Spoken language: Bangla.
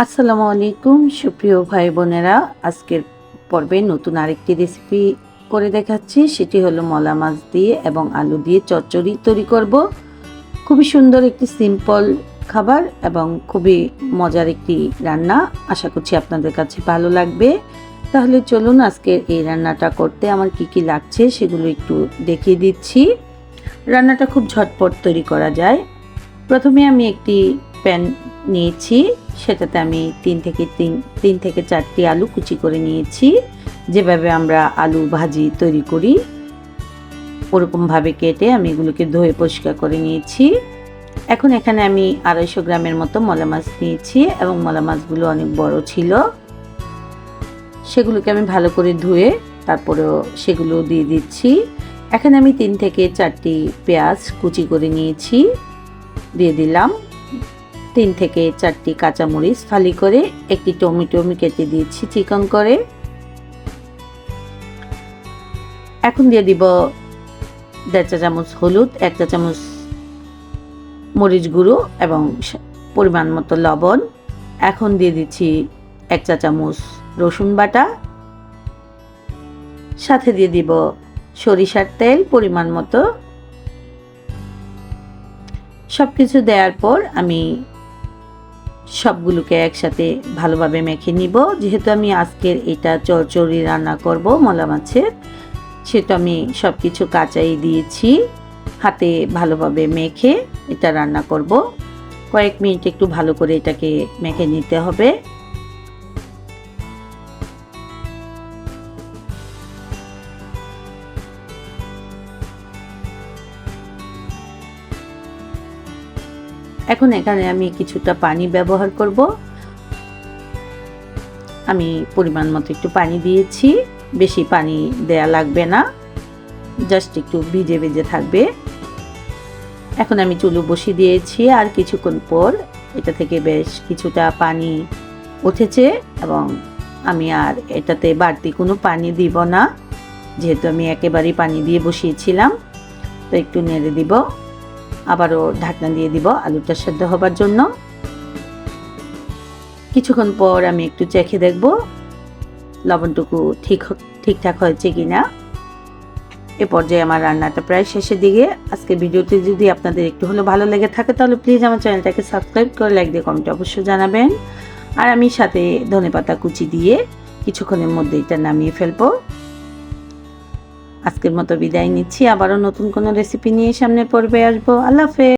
আসসালামু আলাইকুম, সুপ্রিয় ভাই বোনেরা। আজকের পর্বে নতুন আরেকটি রেসিপি করে দেখাচ্ছি। সেটি হলো মলা মাছ দিয়ে এবং আলু দিয়ে চচ্চড়ি তৈরি করব। খুবই সুন্দর একটি সিম্পল খাবার এবং খুবই মজার একটি রান্না। আশা করছি আপনাদের কাছে ভালো লাগবে। তাহলে চলুন আজকের এই রান্নাটা করতে আমার কি কি লাগছে সেগুলো একটু দেখিয়ে দিচ্ছি। রান্নাটা খুব ঝটপট তৈরি করা যায়। প্রথমে আমি একটি প্যান নিয়েছি। সেটাতে আমি তিন থেকে তিন তিন থেকে চারটি আলু কুচি করে নিয়েছি। যেভাবে আমরা আলু ভাজি তৈরি করি, ওরকমভাবে কেটে আমি এগুলোকে ধুয়ে পরিষ্কার করে নিয়েছি। এখন এখানে আমি আড়াইশো গ্রামের মতো মলা মাছ নিয়েছি এবং মলা মাছগুলো অনেক বড় ছিল। সেগুলোকে আমি ভালো করে ধুয়ে তারপরেও সেগুলো দিয়ে দিচ্ছি। এখানে আমি তিন থেকে চারটি পেঁয়াজ কুচি করে নিয়েছি। দিয়ে দিলাম। তিন থেকে চারটি কাঁচামরিচ ফালি করে একটি টমেটো আমি কেটে দিয়েছি চিকন করে। এখন দিয়ে দিব দেড় চা চামচ হলুদ, এক চা চামচ মরিচ গুঁড়ো এবং পরিমাণ মতো লবণ। এখন দিয়ে দিচ্ছি এক চা চামচ রসুন বাটা। সাথে দিয়ে দিব সরিষার তেল পরিমাণ মতো। সব কিছু দেওয়ার পর আমি সবগুলোকে একসাথে ভালোভাবে মেখে নিব। যেহেতু আমি আজকের এটা চরচড়ি রান্না করব মলা মাছের সেটা আমি সব কিছু কাঁচাই দিয়েছি। হাতে ভালোভাবে মেখে এটা রান্না করব। কয়েক মিনিট একটু ভালো করে এটাকে মেখে নিতে হবে। এখন এখানে আমি কিছুটা পানি ব্যবহার করব। আমি পরিমাণ মতো একটু পানি দিয়েছি, বেশি পানি দেয়া লাগবে না, জাস্ট একটু ভিজে ভিজে থাকবে। এখন আমি চুলো বসিয়ে দিয়েছি, আর কিছুক্ষণ পর এটা থেকে বেশ কিছুটা পানি উঠেছে এবং আমি আর এটাতে বাড়তি কোনো পানি দিব না, যেহেতু আমি একেবারেই পানি দিয়ে বসিয়েছিলাম, তো একটু নেড়ে দিব। আবারও ঢাকনা দিয়ে দিব আলুটা সেদ্ধ হবার জন্য। কিছুক্ষণ পর আমি একটু চেখে দেখব লবণটুকু ঠিক ঠিকঠাক হয়েছে কি না এ পর্যায়ে আমার রান্নাটা প্রায় শেষের দিকে। আজকে ভিডিওটি যদি আপনাদের একটু হলেও ভালো লেগে থাকে, তাহলে প্লিজ আমার চ্যানেলটাকে সাবস্ক্রাইব করে লাইক দিয়ে কমেন্ট অবশ্যই জানাবেন। আর আমি সাথে ধনেপাতা কুচি দিয়ে কিছুক্ষণের মধ্যে এটা নামিয়ে ফেলব। আজকের মতো বিদায় নিচ্ছি। আবারও নতুন কোনো রেসিপি নিয়ে সামনে পর্বে আসব। আল্লাহ হাফেজ।